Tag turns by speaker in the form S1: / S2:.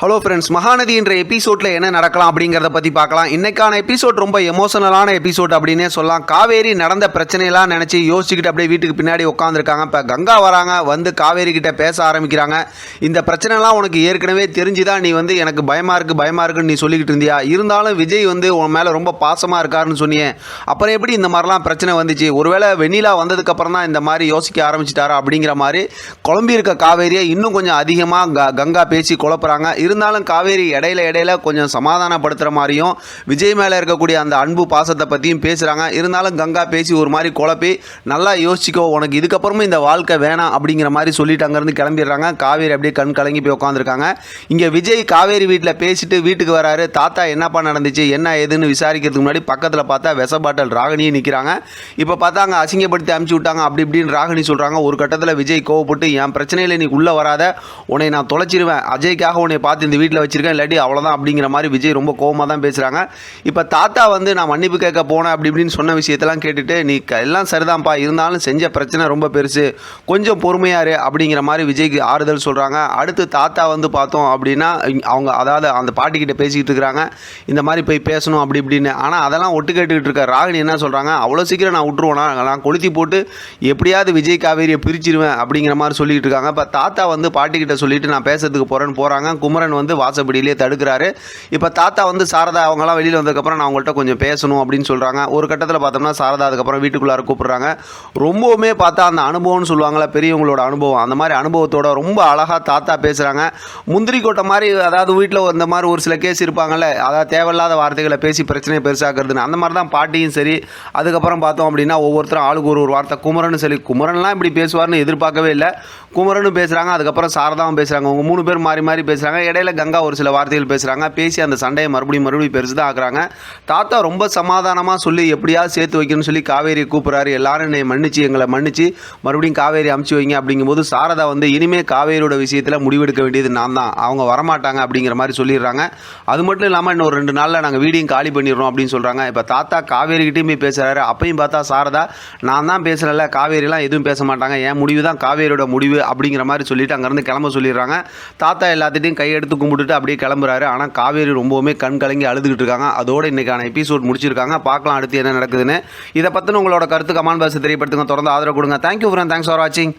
S1: Hello friends Mahanadi என்ற எபிசோடில் என்ன நடக்கலாம் அப்படிங்கிறத பற்றி பார்க்கலாம். இன்னைக்கான எபிசோட் ரொம்ப எமோஷனலான எபிசோட் அப்படின்னே சொல்லலாம். காவேரி நடந்த பிரச்சனையெல்லாம் நினச்சி யோசிச்சுக்கிட்டு அப்படியே வீட்டுக்கு பின்னாடி உட்காந்துருக்காங்க இப்போ கங்கா வராங்க வந்து காவேரி கிட்ட பேச ஆரம்பிக்கிறாங்க. இந்த பிரச்சனைலாம் உனக்கு ஏற்கனவே தெரிஞ்சுதான் நீ வந்து எனக்கு பயமாக இருக்குது பயமாக இருக்குன்னு நீ சொல்லிக்கிட்டு இருந்தியா? இருந்தாலும் விஜய் வந்து உன் மேலே ரொம்ப பாசமாக இருக்காருன்னு சொன்னியே. அப்புறம் எப்படி இந்த மாதிரிலாம் பிரச்சனை வந்துச்சு? ஒருவேளை வெண்ணிலா வந்ததுக்கப்புறம் தான் இந்த மாதிரி யோசிக்க ஆரம்பிச்சிட்டாரா அப்படிங்கிற மாதிரி குழம்பி இருக்க காவேரியை இன்னும் கொஞ்சம் அதிகமாக க கங்கா பேசி குழப்புறாங்க. இருந்தாலும் காவேரி இடையில இடையில கொஞ்சம் சமாதானப்படுத்துகிற மாதிரியும் விஜய் மேலே இருக்கக்கூடிய அந்த அன்பு பாசத்தை பற்றியும் பேசுகிறாங்க இருந்தாலும் கங்கா பேசி ஒரு மாதிரி குழப்பி நல்லா யோசிச்சுக்கோ உனக்கு இதுக்கப்புறமும் இந்த வாழ்க்கை வேணாம் அப்படிங்கிற மாதிரி சொல்லிட்டு அங்கேருந்து கிளம்பிடுறாங்க. காவேரி அப்படியே கண் கலங்கி போய் உட்காந்துருக்காங்க இங்கே விஜய் காவேரி வீட்டில் பேசிட்டு வீட்டுக்கு வராரு. தாத்தா என்னப்பா நடந்துச்சு என்ன ஏதுன்னு விசாரிக்கிறதுக்கு முன்னாடி பக்கத்தில் பார்த்தா விச பாட்டல் ராகினியும் நிற்கிறாங்க இப்போ பார்த்தா அங்கே அசிங்கப்படுத்தி அமுச்சு விட்டாங்க. அப்படி இப்படின்னு ராகினி சொல்கிறாங்க ஒரு கட்டத்தில் விஜய் கோவப்பட்டு என் பிரச்சனையில் நீ உள்ளே வராத. உன்னை நான் தொலைச்சிருவேன். அஜய்க்காக உன்னை பார்த்து இந்த வீட்டில் வச்சிருக்கேன் இல்லாட்டி அவ்வளோதான் அப்படிங்கிற மாதிரி விஜய் ரொம்ப கோவமாக தான் பேசுகிறாங்க இப்போ தாத்தா வந்து நான் மன்னிப்பு கேட்க போனேன் அப்படி இப்படின்னு சொன்ன விஷயத்தெல்லாம் கேட்டுட்டு நீ எல்லாம் சரிதான்ப்பா இருந்தாலும் செஞ்ச பிரச்சனை ரொம்ப பெருசு. கொஞ்சம் பொறுமையாரு அப்படிங்கிற மாதிரி விஜய்க்கு ஆறுதல் சொல்கிறாங்க அடுத்து தாத்தா வந்து பார்த்தோம் அப்படின்னா அவங்க அதாவது அந்த பாட்டிக்கிட்ட பேசிக்கிட்டு இருக்கிறாங்க. இந்த மாதிரி போய் பேசணும் அப்படி இப்படின்னு. ஆனால் அதெல்லாம் ஒட்டு கேட்டுக்கிட்டு இருக்க ராகினி என்ன சொல்கிறாங்க அவ்வளோ சீக்கிரம் நான் விட்டுருவேனா நான் கொளுத்தி போட்டு எப்படியாவது விஜய் காவேரியை பிரிச்சிருவேன் அப்படிங்கிற மாதிரி சொல்லிக்கிட்டு இருக்காங்க. இப்போ தாத்தா வந்து பாட்டிக்கிட்ட சொல்லிட்டு நான் பேசுறதுக்கு போகிறேன்னு போகிறாங்க குமரன் வந்து வாசப்படியிலே தடுக்கிறாரு. இப்போ தாத்தா வந்து சாரதா அவங்களாம் வெளியில் வந்ததுக்கப்புறம் நான் அவங்கள்ட்ட கொஞ்சம் பேசணும் அப்படின்னு சொல்கிறாங்க ஒரு கட்டத்தில் பார்த்தோம்னா சாரதா அதுக்கப்புறம் வீட்டுக்குள்ளார கூப்பிடுறாங்க. ரொம்பவுமே பார்த்தா அந்த அனுபவம்னு சொல்லுவாங்கள்ல பெரியவங்களோட அனுபவம். அந்த மாதிரி அனுபவத்தோட ரொம்ப அழகாக தாத்தா பேசுகிறாங்க முந்திரி கொட்டை மாதிரி அதாவது வீட்டில் இந்த மாதிரி ஒரு சில கேஸ் இருப்பாங்கல்ல அதாவது தேவையில்லாத வார்த்தைகளை பேசி பிரச்சனையை பெருசாக்குறதுன்னு அந்த மாதிரி தான் பாட்டியும் சரி. அதுக்கப்புறம் பார்த்தோம் அப்படின்னா ஒவ்வொருத்தரும் ஆளுக்கு ஒரு ஒரு வார்த்தை. குமரன் சரி குமரன்லாம் இப்படி பேசுவார்னு எதிர்பார்க்கவே இல்லை. குமரனும் பேசுகிறாங்க அதுக்கப்புறம் சாரதாவும் பேசுகிறாங்க அவங்க மூணு பேர் மாறி மாறி பேசுகிறாங்க இடையில கங்கா ஒரு சில வார்த்தைகள் பேசுகிறாங்க பேசி அந்த சண்டையை மறுபடியும் மறுபடியும் பெருசு தான் ஆக்குறாங்க. தாத்தா ரொம்ப சமாதானமாக சொல்லி எப்படியாவது சேர்த்து வைக்கணும்னு சொல்லி காவேரி கூப்பிட்றாரு. எல்லாரும் என்னை மன்னிச்சு எங்களை மன்னிச்சு மறுபடியும் காவேரி அமுச்சு வைங்க அப்படிங்கும்போது சாரதா வந்து இனிமே காவேரியோட விஷயத்தில் முடிவெடுக்க வேண்டியது நான் தான். அவங்க வரமாட்டாங்க அப்படிங்கிற மாதிரி சொல்லிடுறாங்க. அது மட்டும் இல்லாமல் இன்னும் ரெண்டு நாளில் நாங்கள் வீடியும் காலி பண்ணிடுறோம் அப்படின்னு சொல்கிறாங்க இப்போ தாத்தா காவேரிக்கிட்டையும் போய் பேசுகிறாரு அப்பையும் பார்த்தா சாரதா நான் தான் பேசுகிறேன்ல காவேரிலாம் எதுவும் பேச மாட்டாங்க. என் முடிவு தான் காவேரியோட முடிவு அப்படிங்கிற மாதிரி சொல்லிட்டு அங்கேருந்து கிளம்ப சொல்லிடுறாங்க. தாத்தா எல்லாத்திட்டையும் எடுத்து கும்பிட்டுட்டு அப்படியே கிளம்புறாரு. ஆனால் காவேரி ரொம்பவுமே கண் கலங்கி அழுதுகிட்டு இருக்காங்க. அதோட இன்னைக்கான எபிசோட் முடிச்சிருக்காங்க. பார்க்கலாம் அடுத்து என்ன நடக்குதுன்னு. இதை பற்றின உங்களோட கருத்து கமான் பாக்ஸ் தெரியப்படுத்துங்க. தொடர்ந்து ஆதரவு கொடுங்க. தேங்க்யூ ஃப்ரெண்ட் தேங்க்ஸ் ஃபார் வாட்சிங்